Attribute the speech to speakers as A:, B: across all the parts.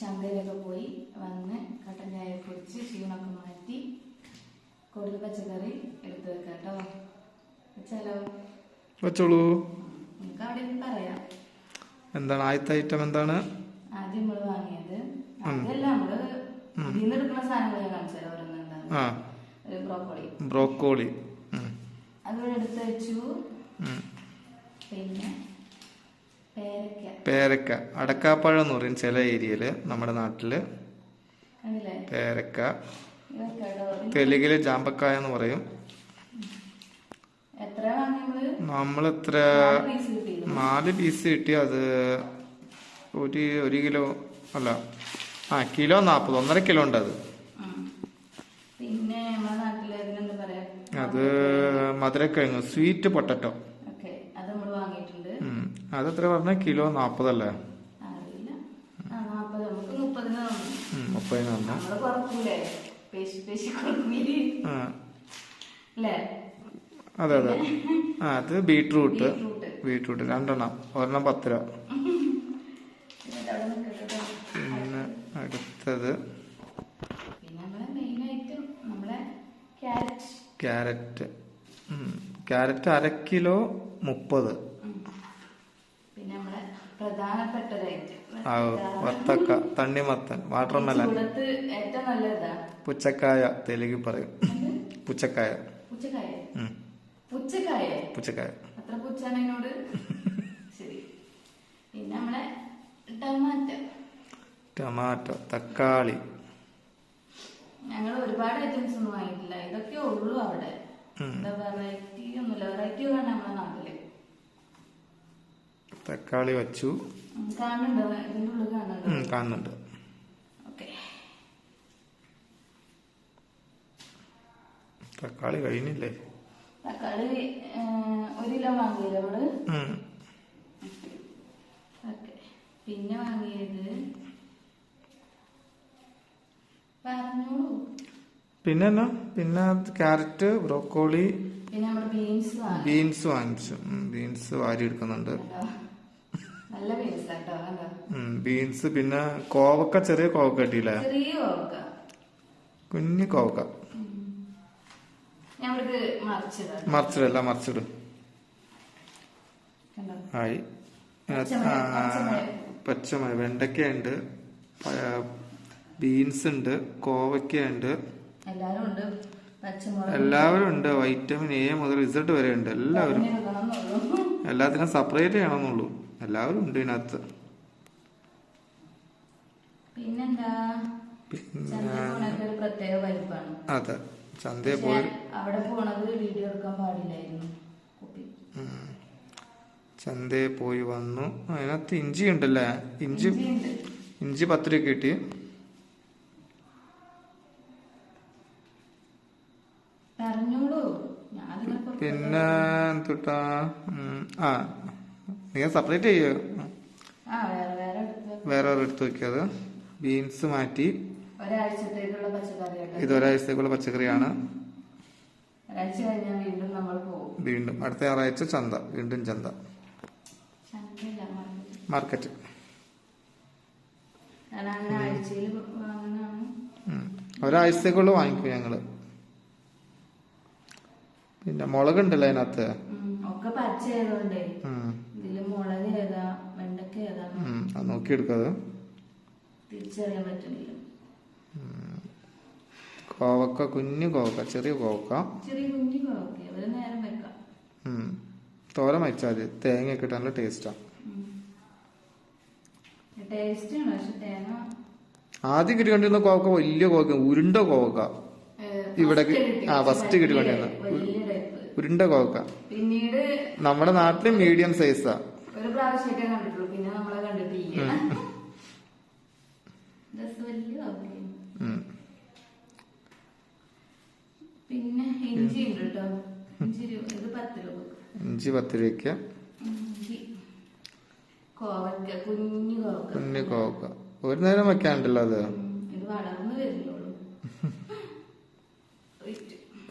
A: ചന്തയിലൊക്കെ പോയി വന്ന് കട്ടൻ ചായ കുടിച്ച് ക്ഷീണമൊക്കെ മാറ്റി കൂടുതൽ പച്ചക്കറി എടുത്തു വെക്കാം കേട്ടോ വെച്ചാലോ?
B: വെച്ചോളൂ.
A: നമുക്ക് അവിടെ പറയാം.
B: എന്താണ് ആദ്യത്തെ ഐറ്റം എന്താണ്?
A: ആദ്യം നമ്മൾ വാങ്ങിയത്. അതല്ല നമ്മൾ ഇതിൽ നിന്ന് എടുക്കുന്ന സാധനങ്ങൾ ഞാൻ കാണിച്ചു തരാം ബ്രോക്കോളി.
B: ബ്രോക്കോളി.
A: അതുകൂടെ എടുത്ത് വെച്ചു. പിന്നെ
B: പേരക്ക. അടക്കാപ്പഴം എന്ന് പറയും ചില ഏരിയയിൽ നമ്മുടെ
A: നാട്ടിൽ.
B: പേരക്ക. തെലുങ്കിൽ ജാമ്പക്കായ എന്ന് പറയും. നമ്മൾ എത്ര
A: നാല് പീസ്
B: കിട്ടി. അത് ഒരു ഒരു കിലോ അല്ല. ആ കിലോ നാൽപ്പത് ഒന്നര കിലോ ഉണ്ട് അത്. അത് മധുരക്കിഴങ്ങ് സ്വീറ്റ് പൊട്ടറ്റോ. പേശി പറഞ്ഞ കിലോ
A: നാപ്പതല്ലേ?
B: അതെ അതെ. ആ അത് ബീട്രൂട്ട്. ബീട്രൂട്ട്. രണ്ടെണ്ണം. ഒരെണ്ണം പത്ത് രൂപ. പിന്നെ അടുത്തത്.
A: ക്യാരറ്റ്.
B: ക്യാരറ്റ് അര കിലോ മുപ്പത്
A: പിന്നെ നമ്മളെ പ്രധാനപ്പെട്ട ഒരു ഐറ്റം
B: ആ വത്തക്ക തണ്ണിമത്തൻ വാട്ടർമെലൻ. പുച്ചക്കായ തെലുങ്കിൽ പറയും. പുച്ചക്കായ
A: പുച്ചക്കായ ടമാറ്റോ.
B: ടൊമാറ്റോ തക്കാളി.
A: ഞങ്ങൾ ഒരുപാട് ഐറ്റംസ് ഒന്നും വാങ്ങിയിട്ടില്ല. ഇതൊക്കെ ഉള്ളു അവിടെ. വെറൈറ്റി ഒന്നുമില്ല. വെറൈറ്റി വേണം
B: തക്കാളി വച്ചു.
A: കാണുന്നുണ്ടോ?
B: തക്കാളി കഴിഞ്ഞില്ലേ?
A: തക്കാളി ഒരു കിലോ വാങ്ങിയില്ല നമ്മൾ പിന്നെ വാങ്ങിയത്? പറഞ്ഞോളൂ.
B: പിന്നെ എന്നാ? പിന്നെ ക്യാരറ്റ് ബ്രോക്കോളി
A: ബീൻസ് വാങ്ങി.
B: ബീൻസ് വാങ്ങിച്ചു. ബീൻസ് വാരി എടുക്കുന്നുണ്ട്
A: ബീൻസ്
B: പിന്നെ കോവക്ക ചെറിയ കോവക്ക കിട്ടിയില്ലേ? കുഞ്ഞു കോവക്ക. മറിച്ചിടല്ല മറിച്ചിടും. ആയി. പച്ചമയ വെണ്ടയ്ക്ക ഉണ്ട്. ബീൻസ് ഉണ്ട്. കോവയ്ക്ക ഉണ്ട്. എല്ലാവരും ഉണ്ട്. വൈറ്റമിൻ എ മുതൽ റിസൾട്ട് വരെ ഉണ്ട്. എല്ലാവരും. എല്ലാത്തിനും സെപ്പറേറ്റ് ചെയ്യണമെന്നുള്ളൂ. എല്ലാവരും ഉണ്ട് ഇതിനകത്ത്.
A: പിന്നെന്താ? പ്രത്യേക വൈബാണ്
B: അതെ ചന്തയെ പോയി.
A: അവിടെ പോണത് വീഡിയോ എടുക്കാൻ പാടില്ലായിരുന്നു. കുപ്പി.
B: ഉം. ചന്തയിൽ പോയി വന്നു. അതിനകത്ത് ഇഞ്ചി ഉണ്ടല്ലേ? ഇഞ്ചി. ഇഞ്ചി പത്ത് രൂപ കിട്ടി. പിന്നെ എന്തുട്ടാ? ആ നിങ്ങൾ സെപ്പറേറ്റ് ചെയ്യോ.
A: വേറെ വേറെ എടുത്ത്
B: വെക്കിയത് ബീൻസ് മാറ്റി. ഇത് ഒരാഴ്ചത്തേക്കുള്ള പച്ചക്കറിയാണ്.
A: വീണ്ടും
B: അടുത്ത ഞായറാഴ്ച ചന്ത. വീണ്ടും ചന്ത.
A: മാർക്കറ്റ്.
B: ഒരാഴ്ചത്തേക്കുള്ള വാങ്ങിക്കും ഞങ്ങൾ. പിന്നെ മുളക് ഉണ്ടല്ലോ അതിനകത്ത്
A: ഒക്കെ പച്ച മുളക് ഏതാ വെണ്ടക്ക ഏതാ
B: ഉം. അത് നോക്കിയെടുക്കത്
A: തിരിച്ചറിയാൻ പറ്റുന്നില്ല.
B: കോവക്ക കുഞ്ഞു കോവക്ക ചെറിയ കോവക്ക.
A: ചെറിയ കുഞ്ഞു തേങ്ങ ഒരു നേരം വെക്കാം.
B: തോര മതി തേങ്ങയൊക്കെ ഇട്ട് നല്ല ടേസ്റ്റാ ആദ്യം കിട്ടിക്കൊണ്ടിരുന്ന കോവക്ക വലിയ കോവക്ക ഉരുണ്ട കോവക്ക. ഇവിടെ ആ,
A: ഫസ്റ്റ്
B: കിട്ടിക്കൊണ്ടിരുന്ന. ഉരുണ്ട കോവക്ക.
A: പിന്നീട്
B: നമ്മുടെ നാട്ടിൽ മീഡിയം സൈസാ
A: ഒരു പ്രാവശ്യമൊക്കെ കണ്ടിട്ടുള്ളൂ. പിന്നെ നമ്മളെ കണ്ടിട്ടില്ല വലിയ. പിന്നെ ഇഞ്ചി ഉണ്ട് കേട്ടോ ഇഞ്ചി ഇത് പത്ത് രൂപ.
B: ഇഞ്ചി പത്ത് രൂപയ്ക്ക്.
A: ഇഞ്ചി. കോവക്ക കുഞ്ഞു കോവക്ക.
B: കുഞ്ഞു കോവക്ക. ഒരു നേരം വെക്കാണ്ടല്ലോ അത്.
A: ഇത് വളർന്നു വരുന്നുള്ളൂ.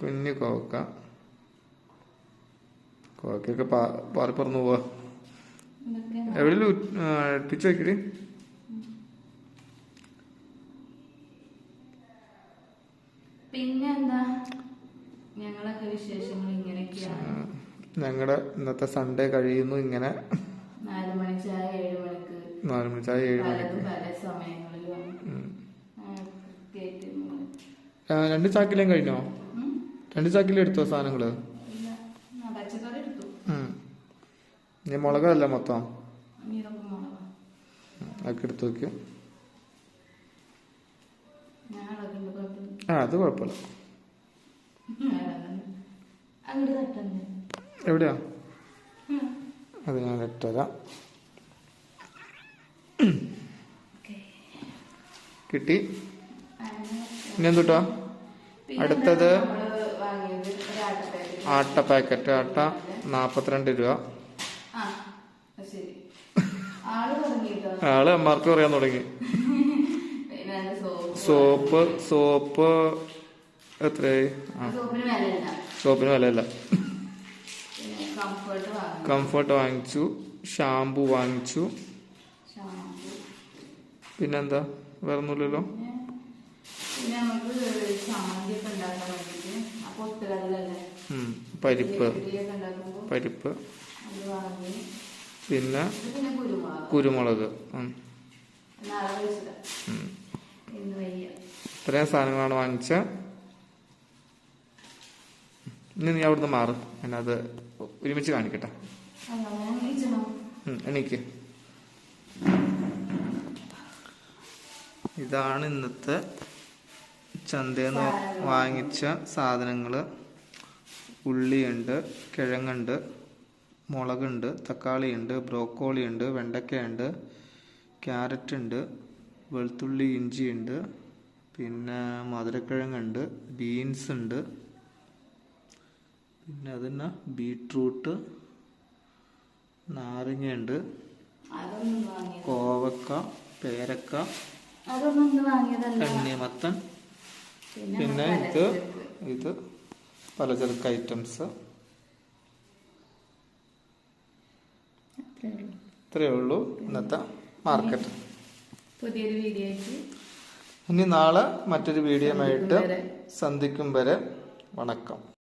B: കുഞ്ഞു കോവക്ക. കോവക്കൊക്കെ പാറി പറന്നു പോവാ. എവിടെയല്ലോ പിച്ച് വെക്കടി.
A: ഇങ്ങനെയൊക്കെയാണ്.
B: ഞങ്ങളുടെ ഇന്നത്തെ സൺഡേ കഴിയുന്നു ഇങ്ങനെ.
A: നാല് മണി ചായ ഏഴ് മണിക്ക്.
B: മണി ചായ ഏഴ്
A: മണിക്ക്. പല സമയങ്ങളിലും
B: രണ്ട് ചാക്കിലേം കഴിഞ്ഞോ? രണ്ട്
A: ചാക്കിലെടുത്തോ
B: സാധനങ്ങൾ? ഇനി മുളകല്ല മൊത്തം. അതൊക്കെ എടുത്ത് വെക്കും ആ അത് കുഴപ്പമില്ല. എവിടെയാ. അത് ഞാൻ
A: ഇട്ടരാ.
B: കിട്ടി. ഇനി എന്തുട്ടോ? അടുത്തത്. ആട്ട പാക്കറ്റ് ആട്ട. നാപ്പത്തിരണ്ട് രൂപ. ആൾ അമ്മമാർക്ക് പറയാൻ തുടങ്ങി.
A: സോപ്പ്?
B: സോപ്പ് എത്രയായി?
A: സോപ്പിന് വിലയില്ല. കംഫർട്ട് വാങ്ങി.
B: കംഫർട്ട് വാങ്ങിച്ചു ഷാംപൂ വാങ്ങിച്ചു. പിന്നെന്താ? വേറെ ഒന്നുമില്ലല്ലോ
A: പിന്നെ പിന്നെ നമുക്ക് ചമ്മന്തി ഒക്കെ ഉണ്ടാക്കാൻ വേണ്ടിട്ട് ആ പൊട്ടുകടലല്ലേ?
B: ഉം. പരിപ്പ്. പരിപ്പ്. പിന്നെ
A: കുരുമുളക്.
B: ഇത്രയും സാധനങ്ങളാണ് വാങ്ങിച്ച. ഇനി നീ അവിടുന്ന് മാറും. ഞാനത് ഒരുമിച്ച് കാണിക്കട്ടെ. എണീക്ക്. ഇതാണ് ഇന്നത്തെ ചന്തയിൽ വാങ്ങിച്ച സാധനങ്ങൾ ഉള്ളിയുണ്ട് കിഴങ്ങുണ്ട്. മുളകുണ്ട് തക്കാളിയുണ്ട് ബ്രോക്കോളി ഉണ്ട് ക്യാരറ്റ് ഉണ്ട് വെളുത്തുള്ളി ഇഞ്ചിയുണ്ട് പിന്നെ മധുരക്കിഴങ്ങുണ്ട് ബീൻസ് ഉണ്ട് പിന്നെ അതിന് ബീട്രൂട്ട് നാരങ്ങയുണ്ട് കോവക്ക പേരക്ക തണ്ണിമത്തൻ
A: പിന്നെ
B: ഇത് ഇത് പലചരക്ക് ഐറ്റംസ്
A: അത്രേ ഉള്ളൂ.
B: ഇത്രയേ ഉള്ളൂ ഇന്നത്തെ മാർക്കറ്റ്.
A: പുതിയൊരു വീഡിയോ
B: ഇനി നാളെ മറ്റൊരു വീഡിയോ ആയിട്ട് സന്ധിക്കും വരെ വണക്കം.